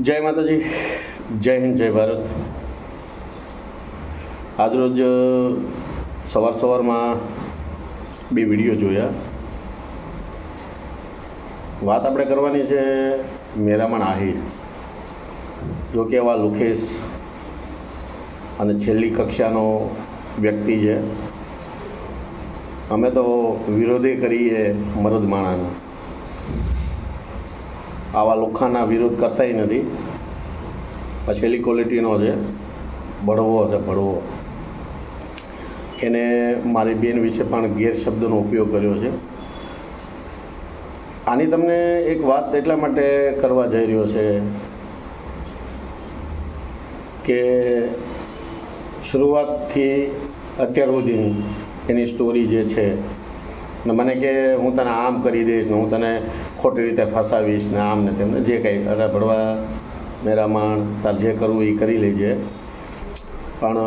જય માતાજી. જય હિન્દ, જય ભારત. આજરોજ સવાર સવારમાં બે વીડિયો જોયા. વાત આપણે કરવાની છે મેરામણ આહિર. જો કે એવા લુખેશ અને છેલ્લી કક્ષાનો વ્યક્તિ છે. અમે તો વિરોધે કરીએ મરદ માણાના. આવા લોખાના વિરોધ કરતાય નથી. પછેલી ક્વોલિટીનો છે. ભળવો છે, ભળવો. એને મારી બેન વિશે પણ ગેરશબ્દનો ઉપયોગ કર્યો છે. આની તમને એક વાત એટલા માટે કરવા જઈ રહ્યો છે કે શરૂઆતથી અત્યાર સુધીની એની સ્ટોરી જે છે ને મને કે હું તને આમ કરી દઈશ ને હું તને ખોટી રીતે ફસાવીશ ને આમ ને તેમને જે કંઈ. અરે ભડવા મેરામણ તાર જે કરવું એ કરી લેજે. પણ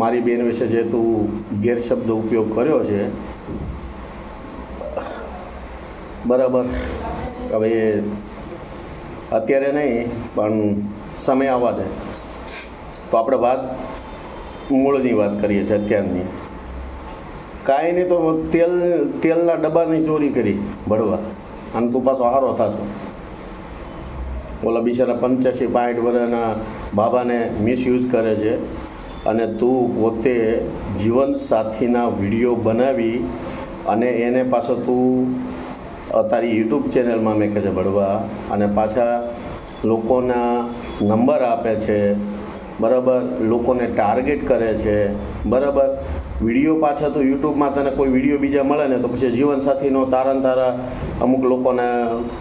મારી બેન વિશે જે તું ગેરશબ્દ ઉપયોગ કર્યો છે, બરાબર. હવે અત્યારે નહીં, પણ સમય આવવા દે. તો આપણે વાત, મૂળની વાત કરીએ છીએ અત્યારની. કાંઈ નહીં તો તેલ, તેલના ડબ્બાની ચોરી કરી ભરવા અને તું પાછો હારો થશો. ઓલા બિચારા પંચ્યાસી પાંઠ વર્ષના બાબાને મિસયુઝ કરે છે. અને તું પોતે જીવનસાથીના વીડિયો બનાવી અને એને પાછો તું તારી યુટ્યુબ ચેનલમાં મેં કહે છે ભરવા અને પાછા લોકોના નંબર આપે છે. બરાબર? લોકોને ટાર્ગેટ કરે છે. બરાબર? વીડિયો પાછા તો યુટ્યુબમાં તને કોઈ વીડિયો બીજા મળે ને તો પછી જીવનસાથીનો તારણ તારા અમુક લોકોને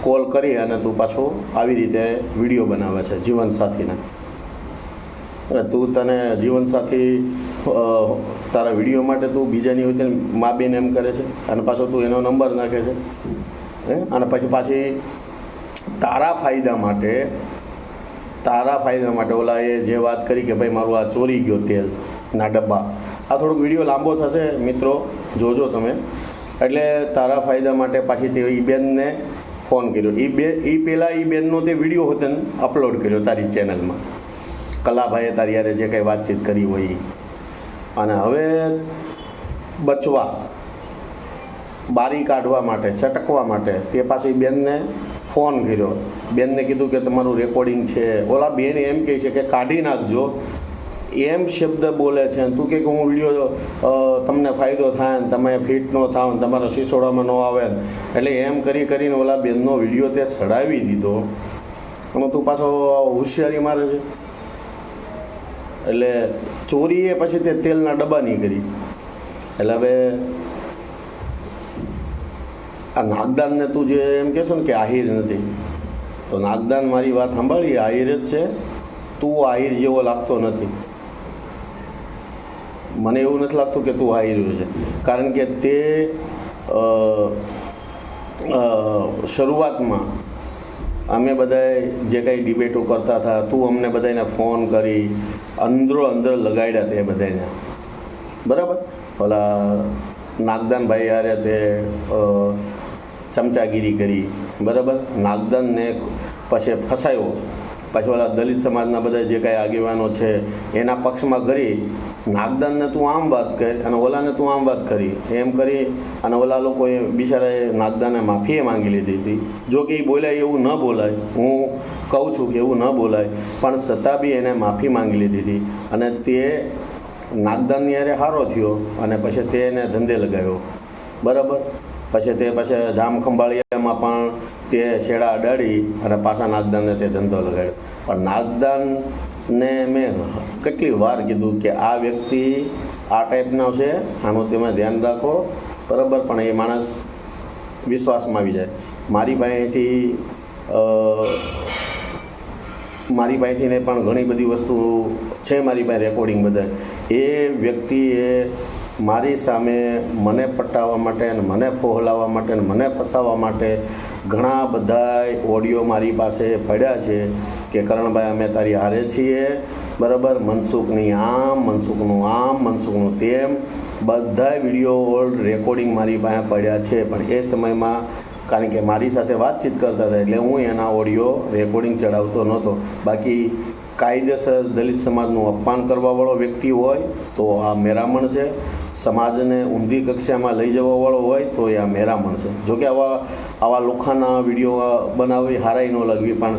કોલ કરી અને તું પાછો આવી રીતે વીડિયો બનાવે છે જીવનસાથીના. એટલે તું તને જીવનસાથી તારા વીડિયો માટે તું બીજાની હોય મા બેન એમ કરે છે અને પાછો તું એનો નંબર નાખે છે. હે? અને પછી પાછી તારા ફાયદા માટે, તારા ફાયદા માટે ઓલા એ જે વાત કરી કે ભાઈ મારું આ ચોરી ગયો તેલ, ના ડબ્બા. આ થોડોક વીડિયો લાંબો થશે, મિત્રો. જોજો તમે. એટલે તારા ફાયદા માટે પાછી તે એ બેનને ફોન કર્યો. એ બે એ પહેલાં એ બેનનો તે વીડિયો હતો ને, અપલોડ કર્યો તારી ચેનલમાં. કલાભાઈએ તારી યારે જે કંઈ વાતચીત કરી હોય. અને હવે બચવા, બારી કાઢવા માટે છટકવા માટે તે પાછી બેનને ફોન કર્યો. બેનને કીધું કે તમારું રેકોર્ડિંગ છે. ઓલા બેન એમ કહે છે કે કાઢી નાખજો. એમ શબ્દ બોલે છે તું કે હું વીડિયો તમને ફાયદો થાય ને તમે ફિટ ન થાવ ને તમારા સિસોડામાં ન આવે ને. એટલે એમ કરી કરીને ઓલા બેનનો વીડિયો તે ચડાવી દીધો. એમાં તું પાછો હોશિયારી મારે છે. એટલે ચોરીએ પછી તે તેલના ડબ્બાની કરી એટલે હવે આ નાગદાનને તું જે એમ કહેશો ને કે આહિર નથી. તો નાગદાન મારી વાત સાંભળી, આહિર જ છે. તું આહિર જેવો લાગતો નથી. મને એવું નથી લાગતું કે તું આહિર છે. કારણ કે તે શરૂઆતમાં અમે બધાએ જે કાંઈ ડિબેટો કરતા હતા, તું અમને બધાને ફોન કરી, અંદરો અંદર લગાડ્યા તે બધાને બરાબર? ઓલા નાગદાનભાઈ યારે તે ચમચાગીરી કરી. બરાબર? નાગદાનને પછી ફસાયો. પછી ઓલા દલિત સમાજના બધા જે કાંઈ આગેવાનો છે, એના પક્ષમાં કરી નાગદાનને તું આમ વાત કરી અને ઓલાને તું આમ વાત કરી. એમ કરી અને ઓલા લોકોએ બિચારાએ નાગદાને માફીએ માંગી લીધી હતી. જો કે એ બોલાય એવું ન બોલાય. હું કહું છું કે એવું ન બોલાય. પણ છતાં બી એને માફી માંગી લીધી હતી અને તે નાગદાનની અરે હારો થયો અને પછી તે એને ધંધે લગાવ્યો. બરાબર? પછી તે પછી જામ ખંભાળિયામાં પણ તે છેડા અડાડી અને પાછા નાગદાનને તે ધંધો લગાડ્યો. પણ નાગદાનને મેં કેટલી વાર કીધું કે આ વ્યક્તિ આ ટાઈપનો છે, આનું તમે ધ્યાન રાખો. બરાબર, પણ એ માણસ વિશ્વાસમાં આવી જાય. મારી પાસેથી મારી પાસેથી ને પણ ઘણી બધી વસ્તુ છે મારી પાસે રેકોર્ડિંગ બધા એ વ્યક્તિએ મારી સામે મને પટાવવા માટે અને મને ફોહલાવવા માટે અને મને ફસાવવા માટે ઘણા બધા ઓડિયો મારી પાસે પડ્યા છે કે કરણભાઈ, અમે તારી હારે છીએ. બરાબર? મનસુખની આમ, મનસુખનું આમ, મનસુખનું તેમ. બધા વીડિયો ઓલ્ડ રેકોર્ડિંગ મારી પાસે પડ્યા છે. પણ એ સમયમાં કારણ કે મારી સાથે વાતચીત કરતા હતા એટલે હું એના ઓડિયો રેકોર્ડિંગ ચડાવતો નહોતો. બાકી કાયદેસર દલિત સમાજનું અપમાન કરવાવાળો વ્યક્તિ હોય તો આ મેરામણ છે. સમાજને ઊંધી કક્ષામાં લઈ જવાવાળો હોય તો એ આ મેરામણ છે. જોકે આવા આવા લોખાના વીડિયો બનાવવી હારાઈ ન લાગવી, પણ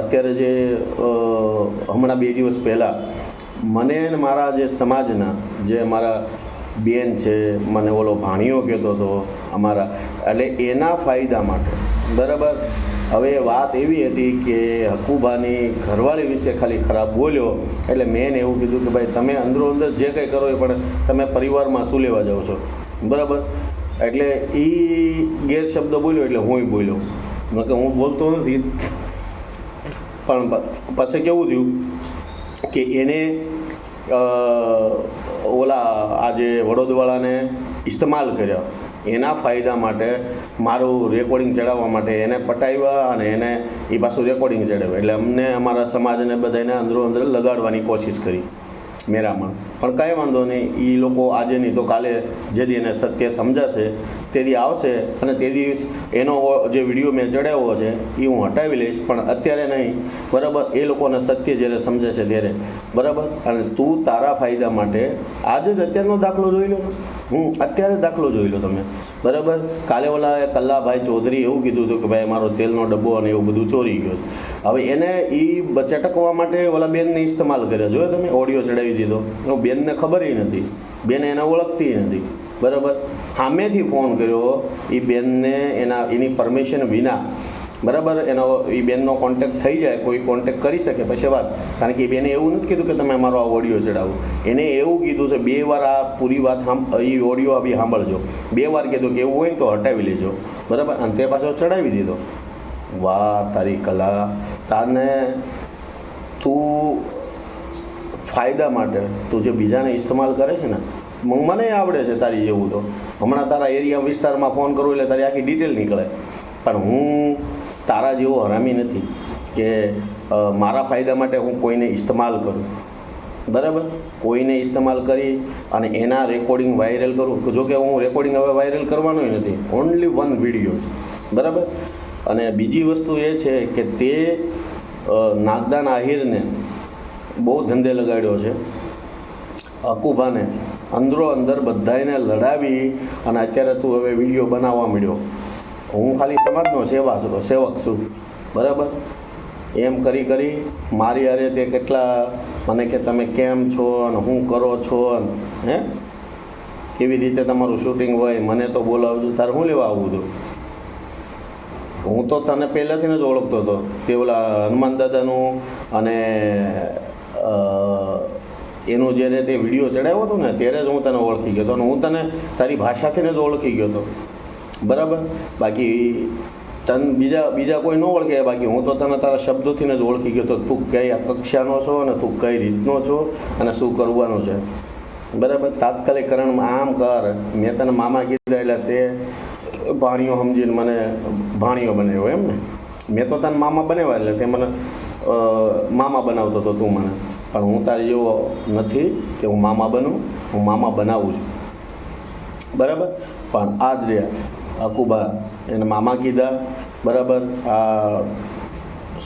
અત્યારે જે હમણાં બે દિવસ પહેલાં મને ને મારા જે સમાજના જે મારા બેન છે, મને ઓલો ભાણિયો કહેતો હતો અમારા, એટલે એના ફાયદા માટે, બરાબર? હવે વાત એવી હતી કે હકુબાની ઘરવાળી વિશે ખાલી ખરાબ બોલ્યો, એટલે મેં એવું કીધું કે ભાઈ, તમે અંદરો અંદર જે કંઈ કરો એ પણ તમે પરિવારમાં શું લેવા જાઓ છો? બરાબર? એટલે એ ગેરશબ્દ બોલ્યો, એટલે હું બોલ્યો. કે હું બોલતો નથી. પણ પછી કેવું થયું કે એને ઓલા આજે વડોદવાળાને ઇસ્તેમાલ કર્યા. એના ફાયદા માટે મારું રેકોર્ડિંગ ચડાવવા માટે એને પટાવ્યા અને એને એ પાછું રેકોર્ડિંગ ચડાવ્યું. એટલે અમને અમારા સમાજને બધાને અંદરો અંદર લગાડવાની કોશિશ કરી મેરામણ. પણ કાંઈ વાંધો નહીં એ લોકો આજે નહીં તો કાલે જેથી એને સત્ય સમજાશે તેથી આવશે અને તે દિવસ એનો જે વીડિયો મેં ચડાવ્યો છે એ હું હટાવી લઈશ. પણ અત્યારે નહીં. બરાબર? એ લોકોને સત્ય જ્યારે સમજે છે ત્યારે. બરાબર? અને તું તારા ફાયદા માટે આજે જ અત્યારનો દાખલો જોઈ લો. હું અત્યારે દાખલો જોઈ લો તમે. બરાબર? કાલે ઓલા કલ્લાભાઈ ચૌધરી એવું કીધું હતું કે ભાઈ, મારો તેલનો ડબ્બો અને એવું બધું ચોરી ગયો હવે એને એ ચટકવા માટે ઓલા બેનને ઇસ્તેમાલ કર્યો. જોયો તમે? ઓડિયો ચડાવી દીધો. બેનને ખબર નથી. બેન એને ઓળખતી નથી. બરાબર? સામેથી ફોન કર્યો. એ બેનને એના, એની પરમિશન વિના બરાબર? એનો એ બેનનો કોન્ટેક્ટ થઈ જાય, કોઈ કોન્ટેક્ટ કરી શકે, પછી વાત. કારણ કે એ બેને એવું નથી કીધું કે તમે અમારો આ ઓડિયો ચડાવો. એને એવું કીધું છે, બે વાર આ પૂરી વાત સાંભ એ ઓડિયો બી સાંભળજો. બે વાર કીધું કે એવું હોય ને તો હટાવી લેજો. બરાબર? અને તે પાછો ચડાવી દીધો. વાહ, તારી કલા. તારને તું ફાયદા માટે, તું જે બીજાને ઇસ્તેમાલ કરે છે ને મને આવડે છે તારી જેવું તો. હમણાં તારા એરિયા વિસ્તારમાં ફોન કરું એટલે તારી આખી ડિટેલ નીકળે. પણ હું તારા જેવો હરામી નથી કે મારા ફાયદા માટે હું કોઈને ઇસ્તેમાલ કરું. બરાબર? કોઈને ઇસ્તેમાલ કરી અને એના રેકોર્ડિંગ વાયરલ કરું. જો કે હું રેકોર્ડિંગ હવે વાયરલ કરવાનો નથી. ઓનલી વન વીડિયો છે. બરાબર? અને બીજી વસ્તુ એ છે કે તે નાગદાન આહિરને બહુ ધંધે લગાડ્યો છે. અકુભાને. અંદરો અંદર બધાને લડાવી અને અત્યારે તું હવે વીડિયો બનાવવા મળ્યો હું ખાલી સમાજનો સેવા છું, સેવક છું. બરાબર? એમ કરી કરી મારી અરે તે કેટલા મને કે તમે કેમ છો અને શું કરો છો અને, હે? કેવી રીતે તમારું શૂટિંગ હોય મને તો બોલાવજો, તારે હું લેવા આવું હતું હું તો તને પહેલાંથી જ ઓળખતો હતો. તે ઓલા હનુમાન દાદાનું અને એનું જ્યારે તે વીડિયો ચડાવ્યો હતો ને, ત્યારે જ હું તને ઓળખી ગયો હતો અને હું તને તારી ભાષાથી જ ઓળખી ગયો હતો. બરાબર? બાકી તન બીજા બીજા કોઈ ન ઓળખે, બાકી હું તો તને તારા શબ્દોથી જ ઓળખી ગયો તો તું કઈ કક્ષાનો છો અને તું કઈ રીતનો છો અને શું કરવાનું છે? બરાબર? તાત્કાલિક કરણ આમ કર. મેં તને મામા કીધા એટલે તે ભાણિયો સમજીને મને ભાણિયો બનાવ્યો એમ ને? મેં તો તને મામા બનાવ્યા એટલે તે મને મામા બનાવતો હતો તું મને. પણ હું તારી જેવો નથી કે હું મામા બનું. હું મામા બનાવું છું. બરાબર? પણ આ જ રહ્યા. અકુબા. એને મામા કીધા, બરાબર? આ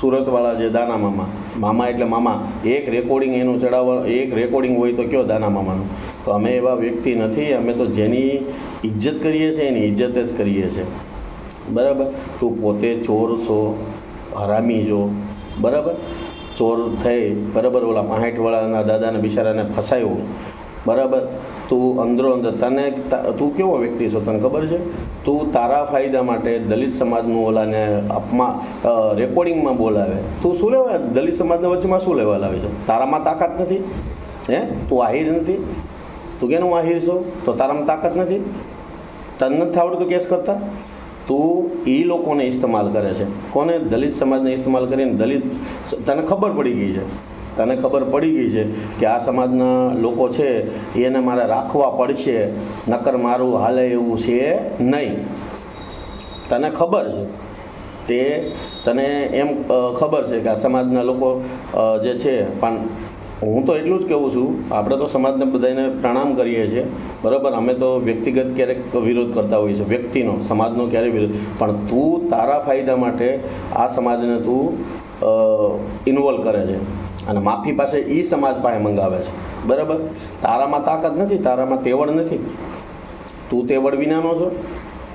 સુરતવાળા જે દાના મામા. મામા એટલે મામા. એક રેકોર્ડિંગ એનું ચડાવવા, એક રેકોર્ડિંગ હોય તો કયો દાના મામાનું? તો અમે એવા વ્યક્તિ નથી, અમે તો જેની ઇજ્જત કરીએ છીએ, એની ઇજ્જત જ કરીએ છીએ. બરાબર? તું પોતે ચોર છો, હરામી જો બરાબર? ચોર થઈ, બરાબર, ઓલા પાંઠવાળાના દાદાને બિચારાને ફસાયો. બરાબર? તું અંદરો અંદર તને તું કેવો વ્યક્તિ છો તને ખબર છે? તું તારા ફાયદા માટે દલિત સમાજનું ઓલાને અપમા રેકોર્ડિંગમાં બોલાવે. તું શું લેવા, દલિત સમાજના વચ્ચેમાં શું લેવા લાવે છે? તારામાં તાકાત નથી? હે? તું આહિર નથી? તું કેનું આહિર છો? તો તારામાં તાકાત નથી? તને નથી આવડતું કેસ કરતા? તું એ લોકોને ઇસ્તેમાલ કરે છે. કોને? દલિત સમાજને ઇસ્તેમાલ કરીને દલિત, તને ખબર પડી ગઈ છે. તને ખબર પડી ગઈ છે કે આ સમાજના લોકો છે, એને મારે રાખવા પડશે, નકર મારું હાલે એવું છે નહીં. તને ખબર છે? તે તને એમ ખબર છે કે આ સમાજના લોકો જે છે, પણ હું તો એટલું જ કહું છું, આપણે તો સમાજને બધાને પ્રણામ કરીએ છીએ, બરાબર? અમે તો વ્યક્તિગત ક્યારેક વિરોધ કરતા હોઈએ છીએ, વ્યક્તિનો, સમાજનો ક્યારેય વિરોધ. પણ તું તારા ફાયદા માટે આ સમાજને તું ઇન્વોલ્વ કરે છે. અને માફી પાસે એ સમાજ પાસે મંગાવે છે. બરાબર? તારામાં તાકાત નથી, તારામાં તેવડ નથી. તું તેવડ વિનાનો છો.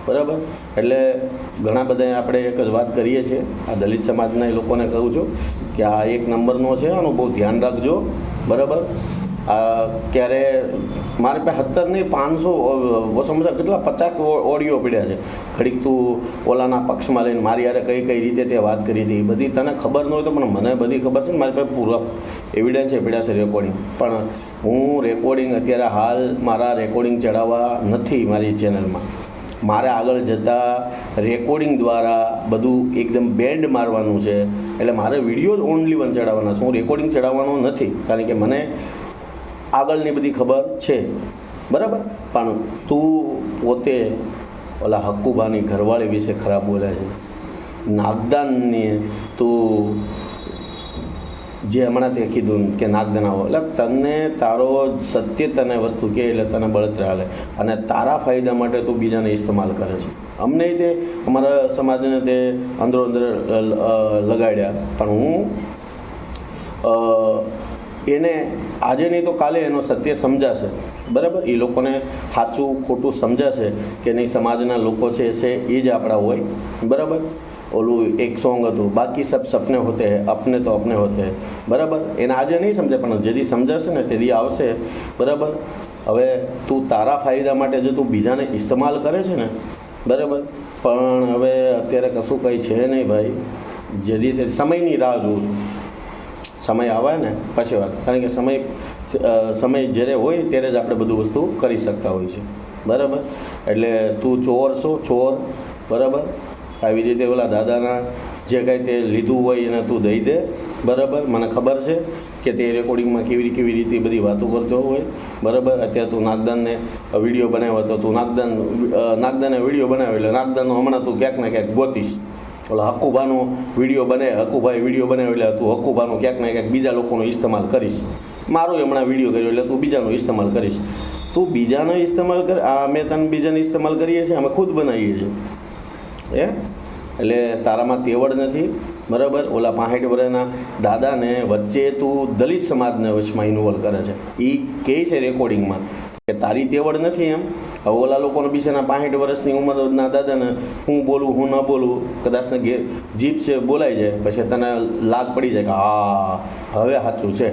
બરાબર? એટલે ઘણા બધા આપણે એક જ વાત કરીએ છીએ. આ દલિત સમાજના એ લોકોને કહું છું કે આ એક નંબરનો છે, આનું બહુ ધ્યાન રાખજો. બરાબર? આ ક્યારે મારી પાસે નહીં પાંચસો સમજો કેટલા પચાસ ઓડિયો પડ્યા છે. ઘડીક તું ઓલાના પક્ષમાં લઈને મારી યારે કઈ કઈ રીતે તે વાત કરી હતી બધી તને ખબર ન હોય તો પણ મને બધી ખબર છે ને મારી પાસે પૂરા એવિડન્સ છે પડ્યા છે રેકોર્ડિંગ પણ હું રેકોર્ડિંગ અત્યારે હાલ મારા રેકોર્ડિંગ ચડાવવા નથી મારી ચેનલમાં મારે આગળ જતાં રેકોર્ડિંગ દ્વારા બધું એકદમ બેન્ડ મારવાનું છે. એટલે મારે વીડિયો ઓનલી વન ચડાવવાના છે. હું રેકોર્ડિંગ ચડાવવાનો નથી. કારણ કે મને આગળની બધી ખબર છે. બરાબર? પણ તું પોતે ઓલા હક્કુબાની ઘરવાળી વિશે ખરાબ બોલે છે. નાગદાનની તું જે હમણાં તે કીધું કે નાગદાન આવો. એટલે તને તારો સત્ય તને વસ્તુ કહે એટલે તને બળતરા હાલે. અને તારા ફાયદા માટે તું બીજાને ઇસ્તેમાલ કરે છે. અમને તે અમારા સમાજને તે અંદરો અંદર લગાડ્યા. પણ હું એને આજે નહીં તો કાલે એનો સત્ય સમજાશે. બરાબર? એ લોકોને સાચું, ખોટું સમજાશે કે નહીં, સમાજના લોકો છે એ જ આપણા હોય. બરાબર? ઓલું એક સોંગ હતું, બાકી સબ સપને હોતે હે, અપને તો અપને હોતે હે. બરાબર? એને આજે નહીં સમજે, પણ જેથી સમજાશે ને તેથી આવશે. બરાબર? હવે તું તારા ફાયદા માટે જો તું બીજાને ઇસ્તેમાલ કરે છે ને, બરાબર? પણ હવે અત્યારે કશું કંઈ છે નહીં ભાઈ. જેથી તે સમયની રાહ જોઉં છું. સમય આવે ને, પછી વાત. કારણ કે સમય સમય જ્યારે હોય ત્યારે જ આપણે બધું વસ્તુ કરી શકતા હોય છે. બરાબર? એટલે તું ચોર છો, ચોર. બરાબર? આવી રીતે ઓલા દાદાના જે કાંઈ તે લીધું હોય એને તું દઈ દે. બરાબર? મને ખબર છે કે તે રેકોર્ડિંગમાં કેવી કેવી રીતે બધી વાતો કરતો હોય. બરાબર? અત્યારે તું નાગદાનને વીડિયો બનાવ્યો હતો તું નાગદાન નાગદાને વીડિયો બનાવ્યો. એટલે નાગદાનનો હમણાં તું ક્યાંક ને ક્યાંક ગોતીશ. ઓલા હકુભાનો વીડિયો બને હકુભાઈ વીડિયો બનાવ્યો એટલે તું હકુભાનું ક્યાંક ને ક્યાંક બીજા લોકોનો ઇસ્તેમાલ કરીશ. મારો હમણાં વીડિયો કર્યો એટલે તું બીજાનો ઇસ્તેમાલ કરીશ. તું બીજાનો ઇસ્તેમાલ કર અમે તને બીજાનો ઇસ્તેમાલ કરીએ છીએ, અમે ખુદ બનાવીએ છીએ. એ એટલે તારામાં તેવડ નથી, બરાબર? ઓલા પાંસઠ વર્ષના દાદાને વચ્ચે તું દલિત સમાજને વચમાં ઇન્વોલ્વ કરે છે. એ કહે છે રેકોર્ડિંગમાં તારી તેવડ નથી એમ? હવે ઓલા લોકોને બિચારા પાંસઠ વર્ષની ઉંમરના દાદાને હું બોલું, હું ન બોલું, કદાચ ને ઘેર જીભ છે, બોલાઈ જાય, પછી તને લાગ પડી જાય કે હા, હવે સાચું છે.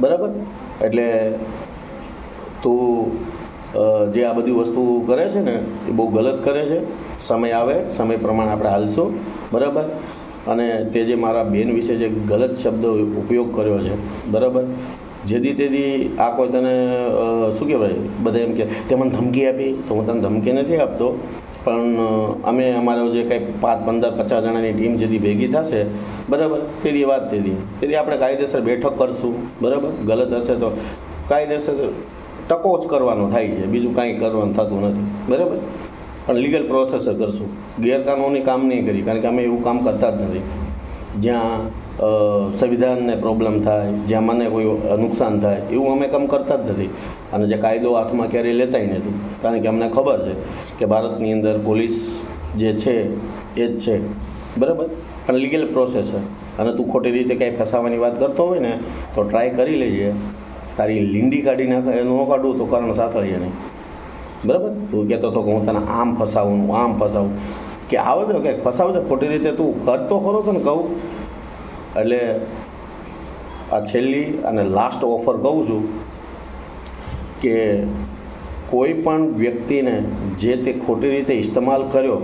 બરાબર? એટલે તું જે આ બધી વસ્તુ કરે છે ને, એ બહુ ગલત કરે છે. સમય આવે, સમય પ્રમાણે આપણે હાલશું. બરાબર? અને તે જે મારા બેન વિશે જે ગલત શબ્દ ઉપયોગ કર્યો છે. બરાબર? જેથી તેથી આ કોઈ તને શું કહેવાય, બધા એમ કે, તે મને ધમકી આપી, તો હું તને ધમકી નથી આપતો. પણ અમે અમારો જે કંઈ પાંચ, પંદર, પચાસ જણાની ટીમ જેથી ભેગી થશે, બરાબર તેની વાત તેથી તેથી આપણે કાયદેસર બેઠક કરશું, બરાબર? ગલત હશે તો કાયદેસર ટકો જ કરવાનો થાય છે, બીજું કાંઈ કરવાનું થતું નથી, બરાબર? પણ લીગલ પ્રોસેસર કરશું. ગેરકાનૂની કામ નહીં કરી, કારણ કે અમે એવું કામ કરતા જ નથી. જ્યાં સંવિધાનને પ્રોબ્લેમ થાય, જ્યાં મને કોઈ નુકસાન થાય, એવું અમે કામ કરતા જ નથી. અને જે કાયદો હાથમાં ક્યારેય લેતાય નથી. કારણ કે અમને ખબર છે કે ભારતની અંદર પોલીસ જે છે, એ જ છે. બરાબર? પણ લીગલ પ્રોસેસ છે. અને તું ખોટી રીતે કાંઈ ફસાવાની વાત કરતો હોય ને, તો ટ્રાય કરી લેજે તારી લીંડી કાઢી નાખે ન કાઢવું તો કારણ સાથળીએ નહીં. બરાબર? તું કહેતો હતો કે હું તને આમ ફસાવું આમ ફસાવું. કે આવે તો કે ફસાવ છે ખોટી રીતે તું કરતો ખરો તને કહું. એટલે આ છેલ્લી અને લાસ્ટ ઓફર કહું છું કે કોઈ પણ વ્યક્તિને જે તે ખોટી રીતે ઇસ્તેમાલ કર્યો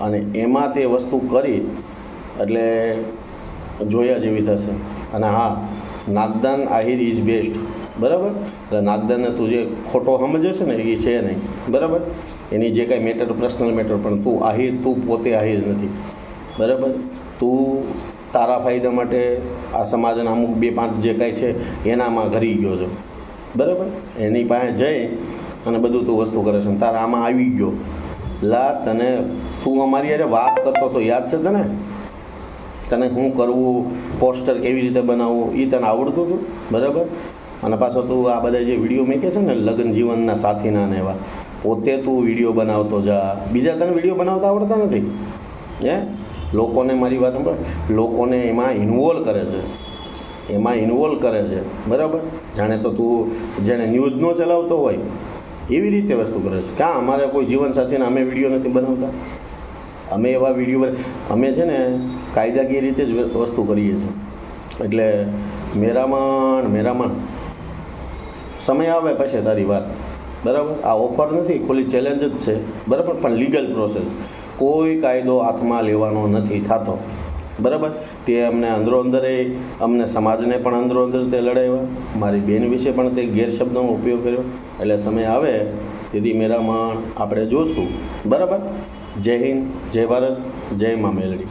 અને એમાં તે વસ્તુ કરી, એટલે જોયા જેવી થશે. અને હા, નાગદાન આહિર ઇઝ બેસ્ટ બરાબર? એટલે નાગદાનને તું જે ખોટો સમજે છે ને, એ છે નહીં. બરાબર? એની જે કાંઈ મેટર પર્સનલ મેટર પણ તું આહિર, તું પોતે આહિર નથી. બરાબર? તું તારા ફાયદા માટે આ સમાજના અમુક બે પાંચ જે કાંઈ છે, એનામાં ઘરી ગયો છે. બરાબર? એની પાસે જઈ અને બધું તું વસ્તુ કરે છે તારા આમાં આવી ગયો. લા, તને તું અમારી યારે વાત કરતો તો યાદ છે તને? તને શું કરવું, પોસ્ટર કેવી રીતે બનાવવું એ તને આવડતું હતું? બરાબર? અને પાછો તું આ બધા જે વીડિયો મૂકે છે ને, લગ્ન જીવનના સાથીના ને એવા, પોતે તું વીડિયો બનાવતો જા. બીજા તને વીડિયો બનાવતા આવડતા નથી? હે? લોકોને મારી વાત સાંભળ. લોકોને એમાં ઇન્વોલ્વ કરે છે. એમાં ઇન્વોલ્વ કરે છે. બરાબર? જાણે તો તું જેને ન્યૂઝ ન ચલાવતો હોય, એવી રીતે વસ્તુ કરે છે. કાં અમારે કોઈ જીવનસાથીને અમે વીડિયો નથી બનાવતા? અમે એવા વીડિયો અમે છે ને કાયદાકીય રીતે જ વસ્તુ કરીએ છીએ. એટલે મેરામણ મેરામણ. સમય આવે પછી તારી વાત. બરાબર? આ ઓફર નથી, ખુલ્લી ચેલેન્જ જ છે. બરાબર? પણ લીગલ પ્રોસેસ કોઈ કાયદો હાથમાં લેવાનો નથી થતો. બરાબર? તે અમને અંદરો અંદરે, અમને સમાજને પણ અંદરો અંદર તે લડાવ્યા મારી બેન વિશે પણ તે ગેરશબ્દનો ઉપયોગ કર્યો. એટલે સમય આવે, તેથી મેરામણ આપણે જોશું. બરાબર? જય હિન્દ, જય ભારત, જય મા મેલડી.